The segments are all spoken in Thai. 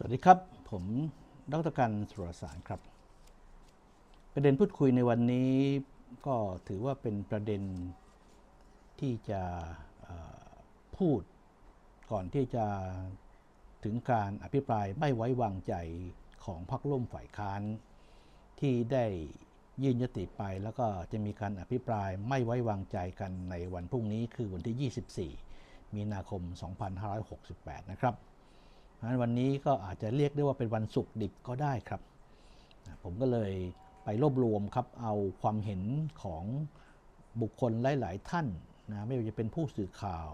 สวัสดีครับ ผมดรกันสุรสารครับ ประเด็นพูดคุยในวันนี้ก็ถือว่าเป็นประเด็นที่จะพูดก่อนที่จะถึงการอภิปรายไม่ไว้วางใจของพรรคร่วมฝ่ายค้าน ที่ได้ยื่นยติไปแล้วก็จะมีการอภิปรายไม่ไว้วางใจกันในวันพรุ่งนี้คือวันที่ 24 มีนาคม 2568 นะครับ เพราะฉะนั้นวันนี้ก็อาจจะเรียกได้ว่าเป็นวันศุกร์ดิบก็ได้ครับ ผมก็เลยไปรวบรวมครับเอาความเห็นของบุคคลหลาย ๆ ท่านนะไม่ว่าจะเป็นผู้สื่อข่าว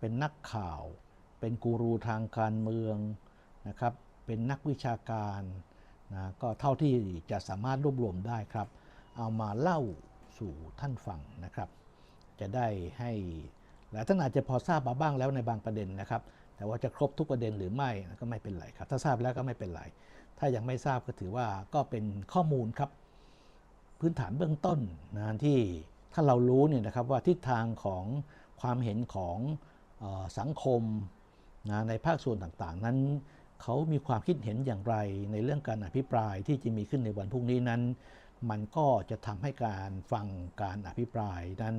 เป็นนักข่าว เป็นกูรูทางการเมืองนะครับเป็นนักวิชาการนะก็เท่าที่จะสามารถรวบรวมได้ครับ เอามาเล่าสู่ท่านฟังนะครับ จะได้ให้หลายท่านอาจจะพอทราบมาบ้างแล้วในบางประเด็นนะครับ แต่ว่าจะครบทุกประเด็นหรือไม่ก็ไม่เป็นไรครับ ถ้าทราบแล้วก็ไม่เป็นไร ถ้ายังไม่ทราบก็ถือว่าก็เป็นข้อมูลครับ พื้นฐานเบื้องต้นนะที่ถ้าเรารู้เนี่ยนะครับว่าทิศทางของความเห็นของออสังคมนะในภาคส่วนต่างๆ นั้นเขามีความคิดเห็นอย่างไรในเรื่องการอภิปรายที่จะมีขึ้นในวันพรุ่งนี้นั้น มันก็จะทำให้การฟังการอภิปรายนั้น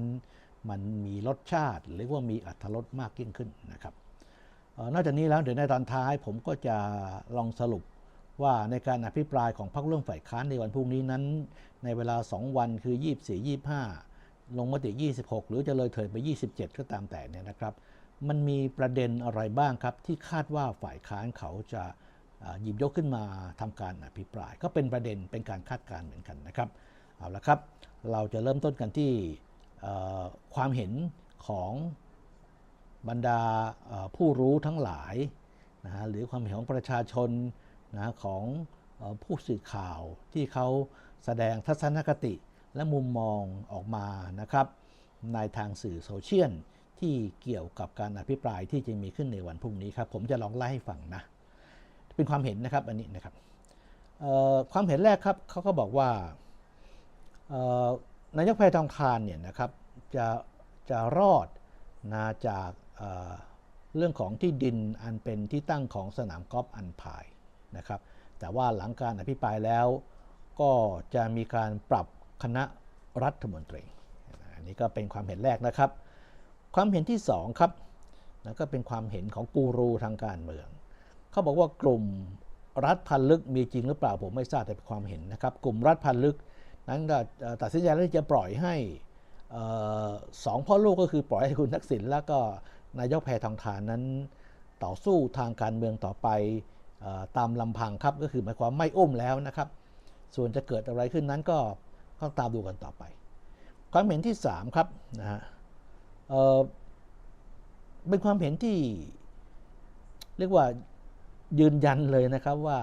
มันมีรสชาติหรือว่ามีอรรถรสมากยิ่งขึ้นนะครับ นอกจากนี้แล้วเดี๋ยวในตอนท้าย ผมก็จะลองสรุปว่าในการอภิปรายของพรรคร่วมฝ่ายค้านในวันพรุ่งนี้นั้น ในเวลา 2 วันคือ 24 25 ลงมติ 26 หรือจะเลยเถิดไป 27 ก็ตามแต่เนี่ยนะครับ มันมีประเด็นอะไรบ้างครับที่คาดว่าฝ่ายค้านเขาจะหยิบยกขึ้นมาทำการอภิปราย ก็เป็นประเด็นเป็นการคาดการณ์เหมือนกันนะครับเอาละครับ เราจะเริ่มต้นกันที่ความเห็นของ บรรดาผู้รู้ทั้งหลายนะฮะหรือความเห็นของประชาชนนะของผู้สื่อข่าวที่เขาแสดงทัศนคติและมุมมองออกมานะครับ ในทางสื่อโซเชียลที่เกี่ยวกับการอภิปรายที่จะมีขึ้นในวันพรุ่งนี้ครับ ผมจะลองไล่ให้ฟังนะ เป็นความเห็นนะครับอันนี้นะครับความเห็นแรกครับเขาก็บอกว่านายกแพทองทานเนี่ยนะครับจะจะรอดนะจาก เรื่องของที่ดินอันเป็นที่ตั้งของสนามกอล์ฟอันพายนะครับ แต่ว่าหลังการอภิปรายแล้วก็จะมีการปรับคณะรัฐมนตรี อันนี้ก็เป็นความเห็นแรกนะครับ ความเห็นที่สองครับนะก็เป็นความเห็นของกูรูทางการเมือง เขาบอกว่ากลุ่มรัฐพันลึกมีจริงหรือเปล่าผมไม่ทราบแต่เป็นความเห็นนะครับ กลุ่มรัฐพันลึกนั้นตัดสินใจแล้วที่จะปล่อยให้สองพ่อลูกก็คือปล่อยให้คุณทักษิณแล้วก็ นายกแพทองทานนั้นต่อสู้ทางการเมืองต่อไปอตามลำพังครับก็คือหมายความไม่อุ้มแล้วนะครับ ส่วนจะเกิดอะไรขึ้นนั้นก็ต้องตามดูกันต่อไป ความเห็นที่ 3 ครับนะฮะเเป็นความเห็นที่ เรียกว่ายืนยันเลยนะครับว่า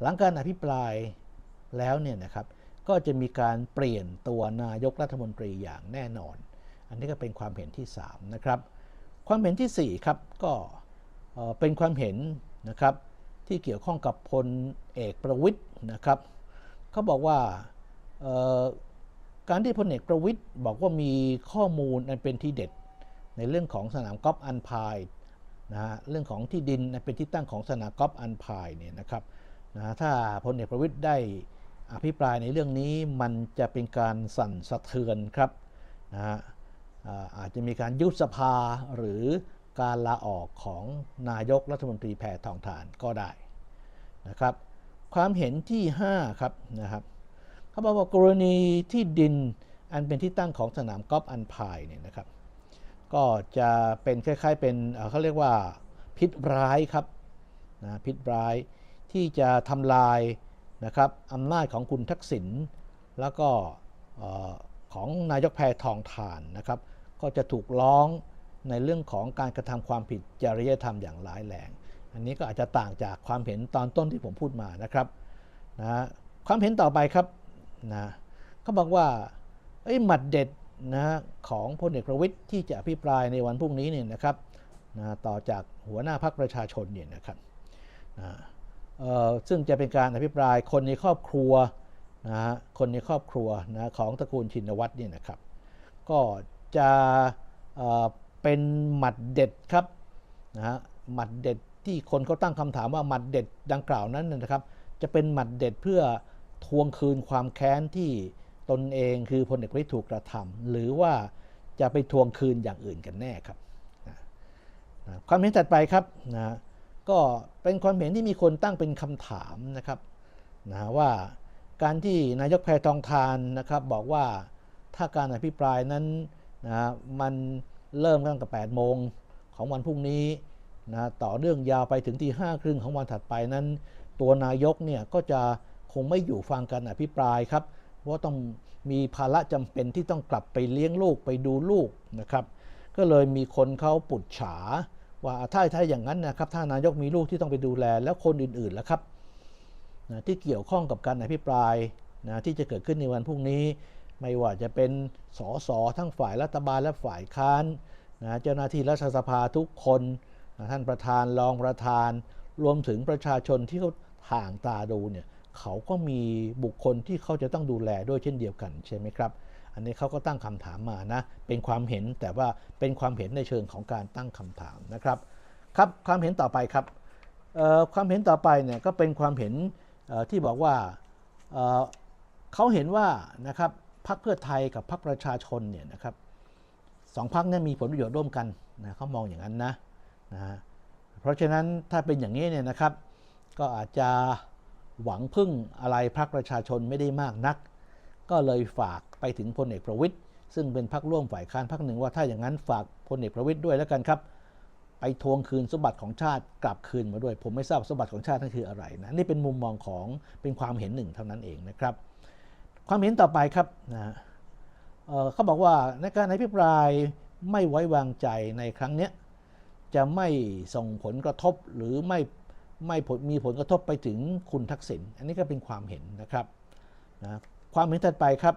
หลังการอภิปรายแล้วเนี่ยนะครับก็จะมีการเปลี่ยนตัวนายกรัฐมนตรีอย่างแน่นอน อันนี้ก็เป็นความเห็นที่ 3 นะครับ ความเห็นทีสี่4ครับก็เป็นความเห็นนะครับที่เกี่ยวข้องกับพลเอกประวิทย์นะครับเขาบอกว่าการที่พลเอกประวิทย์บอกว่ามีข้อมูลอันเป็นที่เด็ด ในเรื่องของสนามกอล์ฟอันพายนะฮะเรื่องของที่ดินอันเป็นที่ตั้งของสนามกอล์ฟอันพายเนี่ยนะครับนะถ้าพลเอกประวิทย์ได้อภิปรายในเรื่องนี้มันจะเป็นการสั่นสะเทือนครับนะฮะ อาจจะมีการยุบสภาหรือการลาออกของนายกรัฐมนตรีแพทองทานก็ได้นะครับความเห็นที่5ครับนะครับเขาบอกว่ากรณีที่ดินอันเป็นที่ตั้งของสนามกอล์ฟอันพายเนี่ยนะครับก็จะเป็นคล้ายๆเป็นเขาเรียกว่าพิษร้ายครับนะพิษร้ายที่จะทำลายนะครับอำนาจของคุณทักษิณแล้วก็ของนายกแพทองทานนะครับ ก็จะถูกร้องในเรื่องของการกระทำความผิดจริยธรรมอย่างร้ายแรง อันนี้ก็อาจจะต่างจากความเห็นตอนต้นที่ผมพูดมานะครับนะความเห็นต่อไปครับนะเขาบอกว่าไอ้หมัดเด็ดนะของพลเอกประวิทย์ที่จะอภิปรายในวันพรุ่งนี้เนี่ยนะครับนะต่อจากหัวหน้าพรรคประชาชนเนี่ยนะครับนะซึ่งจะเป็นการอภิปรายคนในครอบครัวนะคนในครอบครัวนะของตระกูลชินวัตรเนี่ยนะครับ ก็ จะเเป็นหมัดเด็ดครับนะฮะหมัดเด็ดที่คนเขาตั้งคำถามว่าหมัดเด็ดดังกล่าวนั้นนะครับ จะเป็นหมัดเด็ดเพื่อทวงคืนความแค้นที่ตนเองคือพลเอกประวิตยถูกกระทำหรือว่าจะไปทวงคืนอย่างอื่นกันแน่ครับนะความเห็นถัดไปครับนะก็เป็นความเห็นที่มีคนตั้งเป็นคำถามนะครับนะว่าการที่นายกแพทองทานนะครับบอกว่าถ้าการอภิปรายนั้น นะมันเริ่มตั้งแต่8โมงของวันพรุ่งนี้นะต่อเนื่องยาวไปถึงที่ห้าครึ่งของวันถัดไปนั้น ตัวนายกเนี่ยก็จะคงไม่อยู่ฟังการอภิปรายครับ เพราะว่าต้องมีภาระจำเป็นที่ต้องกลับไปเลี้ยงลูกไปดูลูกนะครับ ก็เลยมีคนเขาปุดฉา ว่าถ้าถ้าอย่างนั้นนะครับถ้านายกมีลูกที่ต้องไปดูแลแล้วคนอื่นๆล่ะครับนะที่เกี่ยวข้องกับการอภิปรายนะที่จะเกิดขึ้นในวันพรุ่งนี้ ไม่ว่าจะเป็นสสทั้งฝ่ายรัฐบาลและฝ่ายค้านนะเจ้าหน้าที่รัฐสภาทุกคนนะท่านประธานรองประธาน รวมถึงประชาชนที่เขาห่างตาดูเนี่ยเขาก็มีบุคคลที่เขาจะต้องดูแลด้วยเช่นเดียวกันใช่ไหมครับ อันนี้เขาก็ตั้งคำถามมานะ เป็นความเห็นแต่ว่าเป็นความเห็นในเชิงของการตั้งคำถามนะครับ ครับความเห็นต่อไปครับเอ่อความเห็นต่อไปเนี่ยก็เป็นความเห็นที่บอกว่าเออเขาเห็นว่านะครับ พรรคเพื่อไทยกับพรรคประชาชนเนี่ยนะครับสองพรรคเนี่ยมีผลประโยชน์ร่วมกันนะเขามองอย่างนั้นนะนะเพราะฉะนั้นถ้าเป็นอย่างนี้เนี่ยนะครับ ก็อาจจะหวังพึ่งอะไรพรรคประชาชนไม่ได้มากนัก ก็เลยฝากไปถึงพลเอกประวิตยซึ่งเป็นพรรคร่วมฝ่ายค้านพรรคหนึ่งว่าถ้าอย่างนั้นฝากพลเอกประวิตยด้วยแล้วกันครับ ไปทวงคืนสมบัติของชาติกลับคืนมาด้วย ผมไม่ทราบสมบัติของชาตินั่นคืออะไรนะนี่เป็นมุมมองของเป็นความเห็นหนึ่งเท่านั้นเองนะครับ ความเห็นต่อไปครับนะเเขาบอกว่าในการอภิปรายไม่ไว้วางใจในครั้งนี้จะไม่ส่งผลกระทบหรือไม่ไม่มีผลกระทบไปถึงคุณทักษิณอันนี้ก็เป็นความเห็นนะครับนะความเห็นถัดไปครับ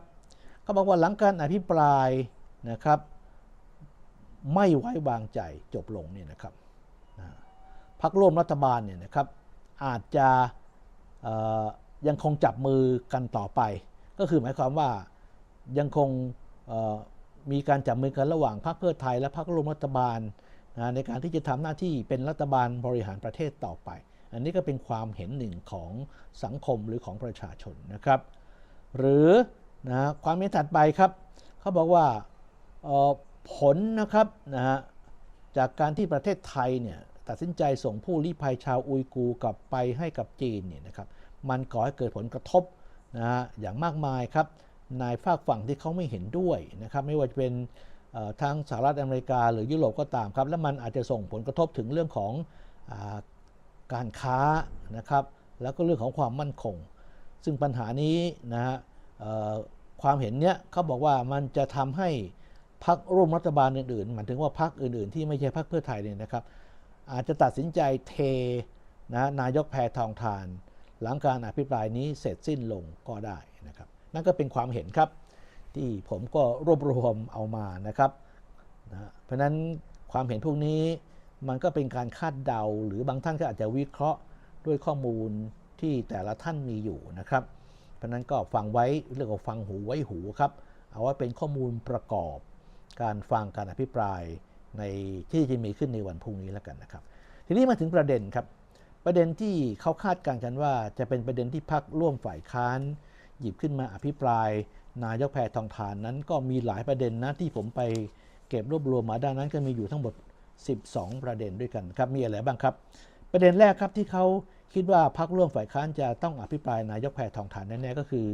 เขาบอกว่าหลังการอภิปรายนะครับไม่ไว้วางใจจบลงเนี่ยนะครับนะพักร่วมรัฐบาลเนี่ยนะครับอาจจะยังคงจับมือกันต่อไป ก็คือหมายความว่ายังคงมีการจับมือกันระหว่างพรรคเพื่อไทยและพรรคร่วมรัฐบาลนะในการที่จะทำหน้าที่เป็นรัฐบาลบริหารประเทศต่อไป อันนี้ก็เป็นความเห็นหนึ่งของสังคมหรือของประชาชนนะครับ หรือนะความเห็นถัดไปครับเขาบอกว่าผลนะครับนะฮะจากการที่ประเทศไทยเนี่ยตัดสินใจส่งผู้ลี้ภัยชาวอุยกูร์กลับไปให้กับจีนเนี่ยนะครับมันก่อให้เกิดผลกระทบ นะอย่างมากมายครับในฝากฝั่งที่เขาไม่เห็นด้วยนะครับไม่ว่าจะเป็นทางสหรัฐอเมริกาหรือยุโรปก็ตามครับและมันอาจจะส่งผลกระทบถึงเรื่องของอาการค้านะครับแล้วก็เรื่องของความมั่นคง ซึ่งปัญหานี้นะฮะความเห็นเนี้ยเขาบอกว่ามันจะทำให้พรรคร่วมรัฐบาลอื่นๆหมายถึงว่าพรรคอื่นๆ ที่ไม่ใช่พรรคเพื่อไทยเนี่ยนะครับอาจจะตัดสินใจเทนะนายกแพทองทาน หลังการอภิปรายนี้เสร็จสิ้นลงก็ได้นะครับ นั่นก็เป็นความเห็นครับที่ผมก็รวบรวมเอามานะครับนะเพราะนั้นความเห็นพวกนี้มันก็เป็นการคาดเดา หรือบางท่านก็อาจจะวิเคราะห์ด้วยข้อมูลที่แต่ละท่านมีอยู่นะครับ เพราะฉะนั้นก็ฟังไว้เรียกว่าฟังหูไว้หูครับ เอาไว้เป็นข้อมูลประกอบ การฟังการอภิปรายในที่จะมีขึ้นในวันพรุ่งนี้แล้วกันนะครับ ทีนี้มาถึงประเด็นครับ ประเด็นที่เขาคาดการณ์กันว่า จะเป็นประเด็นที่พักร่วมฝ่ายค้าน หยิบขึ้นมาอภิปราย นายกแพทองทานนั้นก็มีหลายประเด็นนะที่ผมไปเก็บรวบรวมมาด้านนั้นก็มีอยู่ทั้งหมด 12 ประเด็นด้วยกันครับมีอะไรบ้างครับ ประเด็นแรกครับที่เขาคิดว่าพักร่วมฝ่ายค้านจะต้องอภิปรายนายกแพทองทานแน่ๆก็คือ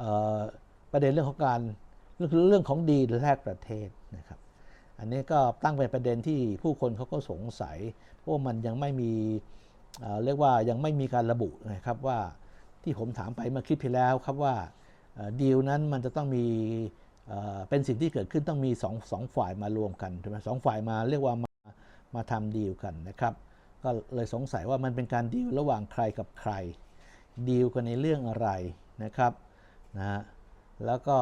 ออประเด็นเรื่องของการเรื่องเรื่องของดีแลกประเทศนะครับอันนี้ก็ตั้งเป็นประเด็นที่ผู้คนเขาก็สงสัยเพราะว่ามันยังไม่มี เรียกว่ายังไม่มีการระบุนะครับว่าที่ผมถามไปเมื่อคลิปที่แล้วครับว่าดีลนั้นมันจะต้องมีเป็นสิ่งที่เกิดขึ้นต้องมีสองสองฝ่ายมารวมกันใช่ไหมสองฝ่ายมาเรียกว่ามามาทำดีลกันนะครับ ก็เลยสงสัยว่ามันเป็นการดีลระหว่างใครกับใครดีลกันในเรื่องอะไรนะครับนะแล้วก็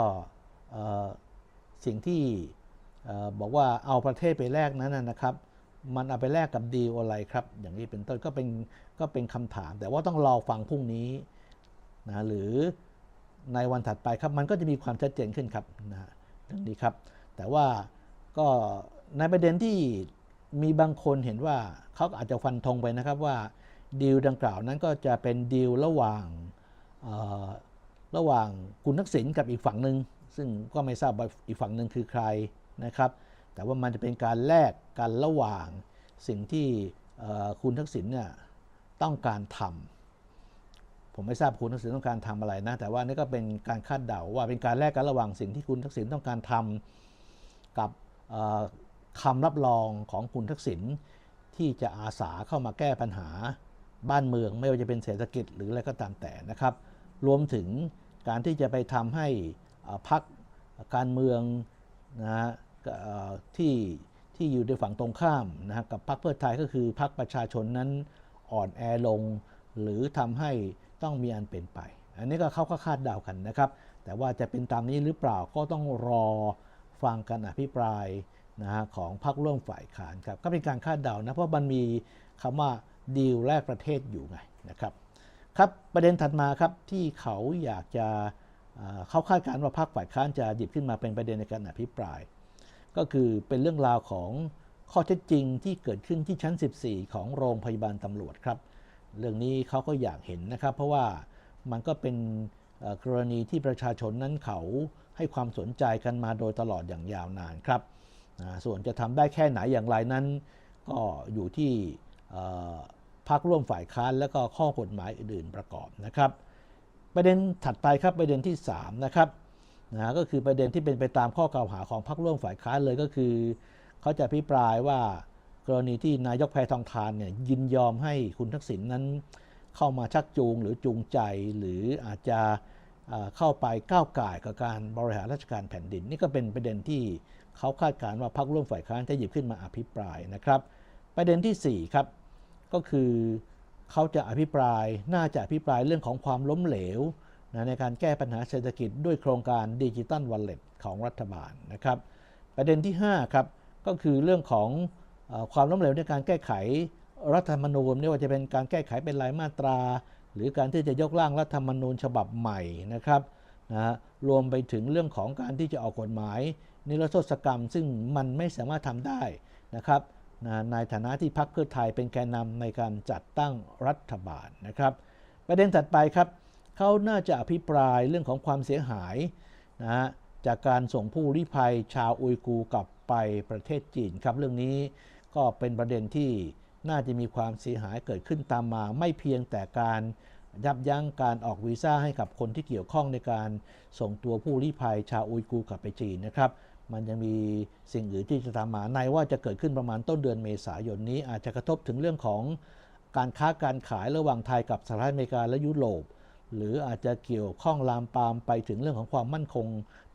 สิ่งที่บอกว่าเอาประเทศไปแลกนั้นนะครับ มันเอาไปแลกกับดีลอะไรครับ อย่างนี้เป็นต้นก็เป็นก็เป็นคำถาม แต่ว่าต้องรอฟังพรุ่งนี้นะหรือในวันถัดไปครับมันก็จะมีความชัดเจนขึ้นครับนะฮะเรื่องนี้ครับ แต่ว่าก็ในประเด็นที่มีบางคนเห็นว่าเขาอาจจะฟันธงไปนะครับว่าดีลดังกล่าวนั้นก็จะเป็นดีลระหว่างระหว่างคุณทักษิณกับอีกฝั่งหนึ่งซึ่งก็ไม่ทราบว่าอีกฝั่งหนึ่งคือใครนะครับ แต่ว่ามันจะเป็นการแลกกันระหว่างสิ่งที่คุณทักษิณเนี่ยต้องการทำผมไม่ทราบคุณทักษิณต้องการทำอะไรนะ แต่ว่านี่ก็เป็นการคาดเดาว่าเป็นการแลกกันระหว่างสิ่งที่คุณทักษิณต้องการทำกับเอ่อคำรับรองของคุณทักษิณที่จะอาสาเข้ามาแก้ปัญหาบ้านเมือง ไม่ว่าจะเป็นเศรษฐกิจหรืออะไรก็ตามแต่นะครับ รวมถึงการที่จะไปทำให้พรรคการเมืองนะฮะ ที่ที่อยู่ในฝั่งตรงข้ามนะฮะกับพรรคเพื่อไทยก็คือพรรคประชาชนนั้นอ่อนแอลง หรือทำให้ต้องมีอันเป็นไป อันนี้ก็เขาก็คาดเดากันนะครับ แต่ว่าจะเป็นตามนี้หรือเปล่าก็ต้องรอฟังการอภิปรายนะฮะของพรรคร่วมฝ่ายค้านครับก็เป็นการคาดเดานะเพราะมันมีคำว่าดีลแรกประเทศอยู่ไงนะครับครับประเด็นถัดมาครับที่เขาอยากจะเขาคาดการณ์ว่าพรรคฝ่ายค้านจะหยิบขึ้นมาเป็นประเด็นในการอภิปราย ก็คือเป็นเรื่องราวของข้อเท็จจริงที่เกิดขึ้นที่ชั้น 14 ของโรงพยาบาลตำรวจครับ เรื่องนี้เขาก็อยากเห็นนะครับ เพราะว่ามันก็เป็นกรณีที่ประชาชนนั้นเขาให้ความสนใจกันมาโดยตลอดอย่างยาวนานครับ ส่วนจะทำได้แค่ไหนอย่างไรนั้น ก็อยู่ที่พรรคร่วมฝ่ายค้านและก็ข้อกฎหมายอื่นๆประกอบนะครับ ประเด็นถัดไปครับประเด็นที่ 3 นะครับ นะก็คือประเด็นที่เป็นไปตามข้อกล่าวหาของพรรคร่วมฝ่ายค้านเลยก็คือ เขาจะพิปรายว่ากรณีที่นายกแพทองทานเนี่ยยินยอมให้คุณทักษิณนั้น เข้ามาชักจูงหรือจูงใจหรืออาจจะเข้าไปก้าวก่ายกับการบริหารราชการแผ่นดิน นี่ก็เป็นประเด็นที่เขาคาดการณ์ว่าพรรคร่วมฝ่ายค้านจะหยิบขึ้นมาอภิปรายนะครับ ประเด็นทีสี่4ครับก็คือเขาจะอภิปรายน่าจะอภิปรายเรื่องของความล้มเหลว นะในการแก้ปัญหาเศรษฐกิจด้วยโครงการดิจิ t a ลวอลเล็ตของรัฐบาลนะครับ ประเด็นที่ 5 ครับก็คือเรื่องของอความล้มเหลวในการแก้ไขรัฐธรรมนูญไม่ว่าจะเป็นการแก้ไขเป็นรายมาตรา หรือการที่จะยกร่างรัฐธรรมนูญฉบับใหม่นะครับนะรวมไปถึงเรื่องของการที่จะออกกฎหมาย นิรโทษกรรม ซึ่งมันไม่สามารถทำได้นะครับนะในฐานะที่พรรคเพื่อไทยเป็นแกนนำในการจัดตั้งรัฐบาลนะครับ ประเด็นถัดไปครับ เขาน่าจะอภิปรายเรื่องของความเสียหายนะฮะจากการส่งผู้ลี้ภัยชาวอุยกูร์กลับไปประเทศจีนครับเรื่องนี้ก็เป็นประเด็นที่น่าจะมีความเสียหายเกิดขึ้นตามมา ไม่เพียงแต่การยับยั้งการออกวีซ่าให้กับคนที่เกี่ยวข้องในการส่งตัวผู้ลี้ภัยชาวอุยกูร์กลับไปจีนนะครับ มันยังมีสิ่งอื่นที่จะตามมาในว่าจะเกิดขึ้นประมาณต้นเดือนเมษายนนี้ อาจจะกระทบถึงเรื่องของการค้าการขายระหว่างไทยกับสหรัฐอเมริกาและยุโรป หรืออาจจะเกี่ยวข้องลามปามไปถึงเรื่องของความมั่นคง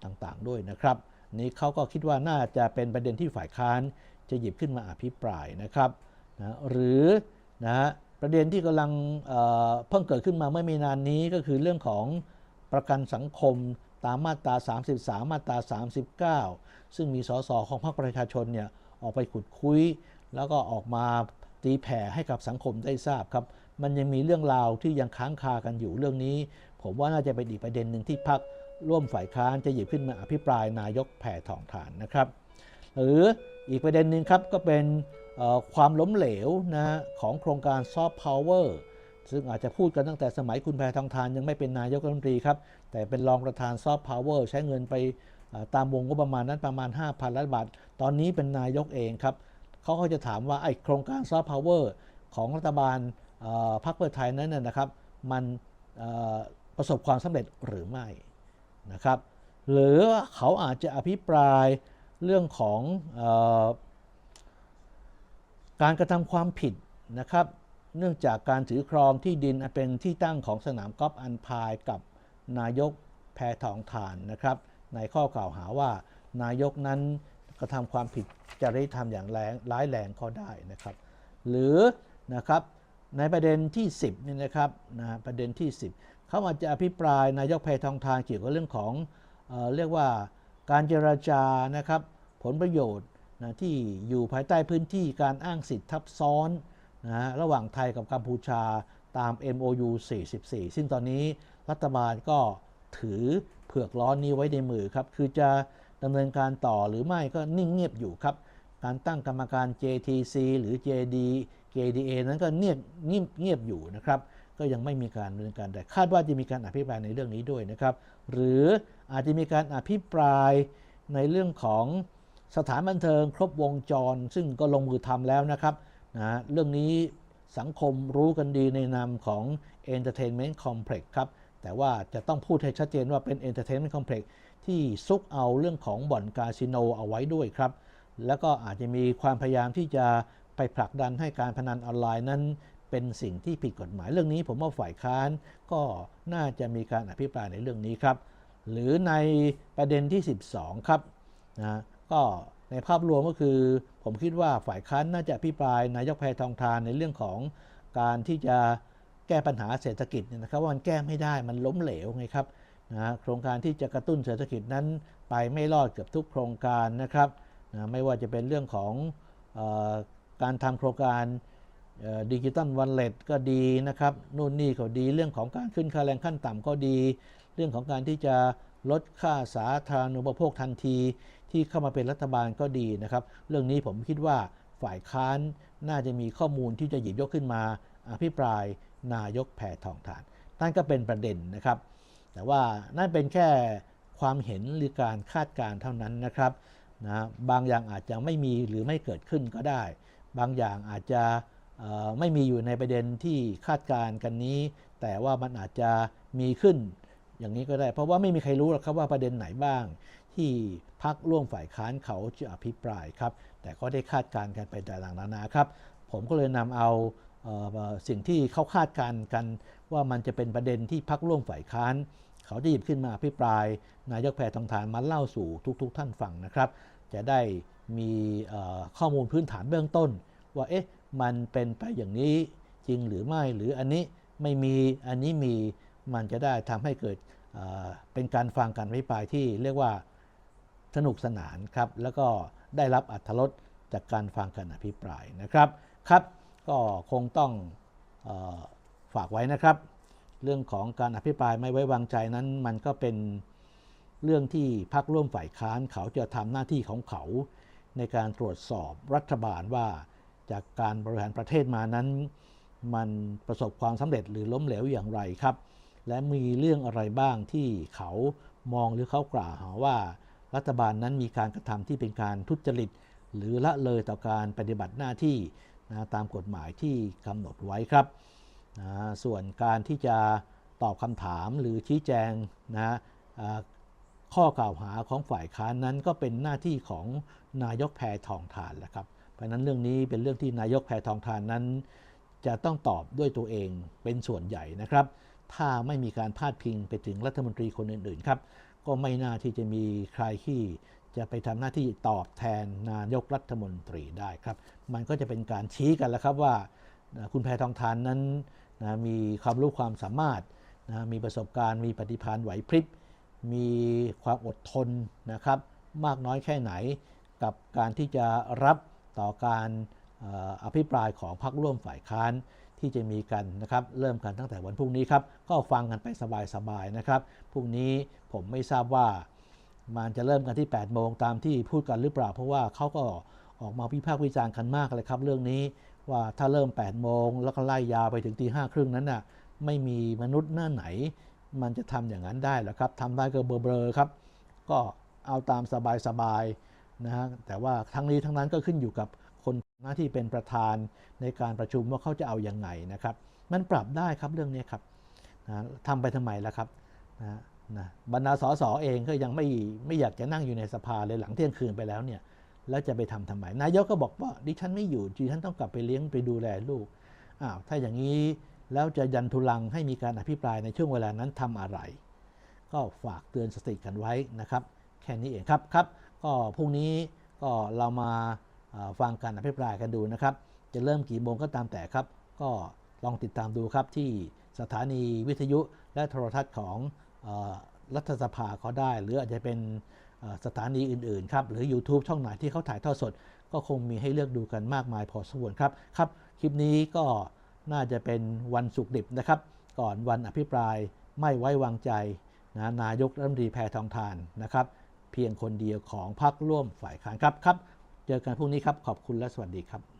ต่างๆ ด้วยนะครับ นี้เขาก็คิดว่าน่าจะเป็นประเด็นที่ฝ่ายค้านจะหยิบขึ้นมาอภิปรายนะครับนะหรือนะประเด็นที่กำลังเเพิ่งเกิดขึ้นมาเมื่อไม่นานนี้ก็คือเรื่องของประกันสังคมตามมาตรา 33 มาตรา 39 ซึ่งมีสสของพรรคประชาชนเนี่ยออกไปขุดคุย แล้วก็ออกมาตีแผ่ให้กับสังคมได้ทราบครับ มันยังมีเรื่องราวที่ยังค้างคากันอยู่เรื่องนี้ ผมว่าน่าจะเป็นอีกประเด็นหนึ่งที่พรรคร่วมฝ่ายค้านจะหยิบขึ้นมาอภิปรายนายกแผ่ทองทานนะครับ หรืออีกประเด็นหนึ่งครับก็เป็นความล้มเหลวนะของโครงการซอฟต์พาวเวอร์ซึ่งอาจจะพูดกันตั้งแต่สมัยคุณแพทองทานยังไม่เป็นนายกรัฐมนตรีครับ แต่เป็นรองประธานซอฟต์พาวเวอร์ใช้เงินไปตามวงงบประมาณนั้นประมาณ 5,000 ล้านบาท ตอนนี้เป็นนายกเองครับเขาก็จะถามว่าไอ้โครงการซอฟต์พาวเวอร์ของรัฐบาล พรรคเพื่อไทยนั้นนะนะครับมันประสบความสำเร็จหรือไม่นะครับหรือเขาอาจจะอภิปรายเรื่องของออการกระทำความผิดนะครับ เนื่องจากการถือครองที่ดินเป็นที่ตั้งของสนามกอล์ฟอันพายกับนายกแพทองทานนะครับ ในข้อกล่าวหาว่านายกนั้นกระทำความผิดจริยธรรมอย่างแรงร้ายแรงก็ได้นะครับ หรือนะครับ ในประเด็นที่ 10นี่นะครับนะประเด็นที่ 10 เขาอาจจะอภิปรายนายกแพทองทานเกี่ยวกับเรื่องของเออเรียกว่าการเจรจานะครับผลประโยชน์นะที่อยู่ภายใต้พื้นที่การอ้างสิทธิทับซ้อนนะฮะระหว่างไทยกับกัมพูชาตาม MOU 44 ซึ่งตอนนี้รัฐบาลก็ถือเผือกร้อนนี้ไว้ในมือครับ คือจะดำเนินการต่อหรือไม่ก็นิ่งเงียบอยู่ครับ การตั้งกรรมการ JTC หรือ JD JDA นั้นก็เงียบเงียบเงียบอยู่นะครับ ก็ยังไม่มีการดำเนินการแต่คาดว่าจะมีการอภิปรายในเรื่องนี้ด้วยนะครับ หรืออาจจะมีการอภิปรายในเรื่องของสถานบันเทิงครบวงจร ซึ่งก็ลงมือทำแล้วนะครับนะเรื่องนี้สังคมรู้กันดีในนามของ Entertainment Complex ครับ แต่ว่าจะต้องพูดให้ชัดเจนว่าเป็น Entertainment Complex ที่ซุกเอาเรื่องของบ่อนคาสิโนเอาไว้ด้วยครับ แล้วก็อาจจะมีความพยายามที่จะไปผลักดันให้การพนันออนไลน์นั้น เป็นสิ่งที่ผิดกฎหมายเรื่องนี้ ผมว่าฝ่ายค้านก็น่าจะมีการอภิปรายในเรื่องนี้ครับ หรือในประเด็นที่ 12 ครับนะก็ในภาพรวมก็คือ ผมคิดว่าฝ่ายค้านน่าจะอภิปรายนายกแพทองทานในเรื่องของการที่จะแก้ปัญหาเศรษฐกิจเนี่ยนะครับว่ามันแก้ไม่ได้มันล้มเหลวไงครับนะโครงการที่จะกระตุ้นเศรษฐกิจนั้นไปไม่รอดเกือบทุกโครงการนะครับ นะไม่ว่าจะเป็นเรื่องของออการทำโครงการดิจิตอลวันเลตก็ดีนะครับนู่นนี่ก็ดีเรื่องของการขึ้นค่าแรงขั้นต่ำก็ดี เรื่องของการที่จะลดค่าสาธารณูปโภคทันที ที่เข้ามาเป็นรัฐบาลก็ดีนะครับ เรื่องนี้ผมคิดว่าฝ่ายค้านน่าจะมีข้อมูลที่จะหยิบยกขึ้นมาอภิปรายนายกแพทองทานนั่นก็เป็นประเด็นนะครับ แต่ว่านั่นเป็นแค่ความเห็นหรือการคาดการณ์เท่านั้นนะครับ นะบางอย่างอาจจะไม่มีหรือไม่เกิดขึ้นก็ได้ บางอย่างอาจจะไม่มีอยู่ในประเด็นที่คาดการณ์กันนี้ แต่ว่ามันอาจจะมีขึ้นอย่างนี้ก็ได้ เพราะว่าไม่มีใครรู้หรอกครับว่าประเด็นไหนบ้าง ที่พักร่วมฝ่ายค้านเขาจะอภิปรายครับ แต่ก็ได้คาดการณ์กันไปต่างๆนานาครับ ผมก็เลยนำเอาเออสิ่งที่เขาคาดการณ์กัน ว่ามันจะเป็นประเด็นที่พักร่วมฝ่ายค้าน เขาจะหยิบขึ้นมาอภิปราย นายกแพทองทานมาเล่าสู่ทุกๆท่านฟังนะครับ จะได้มีข้อมูลพื้นฐานเบื้องต้น ว่าเอ๊ะมันเป็นไปอย่างนี้จริงหรือไม่หรืออันนี้ไม่มีอันนี้มีมันจะได้ทำให้เกิดเเป็นการฟังการอภิปรายที่เรียกว่าสนุกสนานครับแล้วก็ได้รับอัธรสจากการฟังการอภิปรายนะครับครับ ก็คงต้องออฝากไว้นะครับ เรื่องของการอภิปรายไม่ไว้วางใจนั้น มันก็เป็นเรื่องที่พักร่วมฝ่ายค้านเขาจะทำหน้าที่ของเขา ในการตรวจสอบรัฐบาลว่า จากการบริหารประเทศมานั้น มันประสบความสำเร็จหรือล้มเหลวอย่างไรครับ และมีเรื่องอะไรบ้างที่เขามองหรือเขากล่าวหาว่า รัฐบาลนั้นมีการกระทำที่เป็นการทุจริต หรือละเลยต่อการปฏิบัติหน้าที่นะตามกฎหมายที่กำหนดไว้ครับ นะส่วนการที่จะตอบคำถามหรือชี้แจงนะข้อกล่าวหาของฝ่ายค้านนั้นก็เป็นหน้าที่ของนายกแพทองทานแหละครับ เพราะนั้นเรื่องนี้เป็นเรื่องที่นายกแพทองทานนั้น จะต้องตอบด้วยตัวเองเป็นส่วนใหญ่นะครับ ถ้าไม่มีการพาดพิงไปถึงรัฐมนตรีคนอื่นๆครับก็ไม่น่าที่จะมีใครที่จะไปทำหน้าที่ตอบแทนนายกรัฐมนตรีได้ครับ มันก็จะเป็นการชี้กันแล้วครับว่าคุณแพทองทานนั้น นะมีความรู้ความสามารถนะมีประสบการณ์ มีปฏิภาณไหวพริบ มีความอดทนนะครับมากน้อยแค่ไหนกับการที่จะรับต่อการอภิปรายของพรรคร่วมฝ่ายค้านที่จะมีกันนะครับเริ่มกันตั้งแต่วันพรุ่งนี้ครับก็ฟังกันไปสบายๆนะครับพรุ่งนี้ผมไม่ทราบว่ามันจะเริ่มกันที่ 8 โมงตามที่พูดกันหรือเปล่า เพราะว่าเขาก็ออกมาวิพากษ์วิจารณ์กันมากเลยครับ เรื่องนี้ ว่าถ้าเริ่ม8โมงแล้วก็ไล่ยาวไปถึงตีห้าครึ่งนั้นน่ะไม่มีมนุษย์หน้าไหน มันจะทำอย่างนั้นได้หรอครับทำได้ก็เบลอๆครับ ก็เอาตามสบายๆนะฮะแต่ว่าทั้งนี้ทั้งนั้นก็ขึ้นอยู่กับคนหน้าที่เป็นประธานในการประชุมว่าเขาจะเอาอยัางไงนะครับ มันปรับได้ครับเรื่องนี้ครับนะทำไปทำไมล่ะครับนะนะบรรดาสสเองก็ยังไม่ไม่อยากจะนั่งอยู่ในสภาเลยหลังเที่ยงคืนไปแล้วเนี่ย แล้วจะไปทำทำไมนายกก็บอกว่าดิฉันไม่อยู่ดิฉันต้องกลับไปเลี้ยงไปดูแลลูกอ้าวถ้าอย่างนี้แล้วจะยันทุลังให้มีการอภิปรายในช่วงเวลานั้นทำอะไร ก็ฝากเตือนสติกันไว้นะครับ แค่นี้เองครับครับ ก็พรุ่งนี้ก็เรามาฟังการอภิปรายกันดูนะครับ จะเริ่มกี่โมงก็ตามแต่ครับ ก็ลองติดตามดูครับที่สถานีวิทยุและโทรทัศน์ของอรัฐสภาก็ได้ หรืออาจจะเป็น สถานีอื่นๆครับหรือ YouTube ช่องไหนที่เขาถ่ายทอดสด ก็คงมีให้เลือกดูกันมากมายพอสมควรครับครับคลิปนี้ก็น่าจะเป็นวันสุกดิบนะครับ ก่อนวันอภิปรายไม่ไว้วางใจนะนายกรัฐมนตรีแพทองทานนะครับ เพียงคนเดียวของพรรคร่วมฝ่ายค้านครับครับ เจอกันพรุ่งนี้ครับขอบคุณและสวัสดีครับ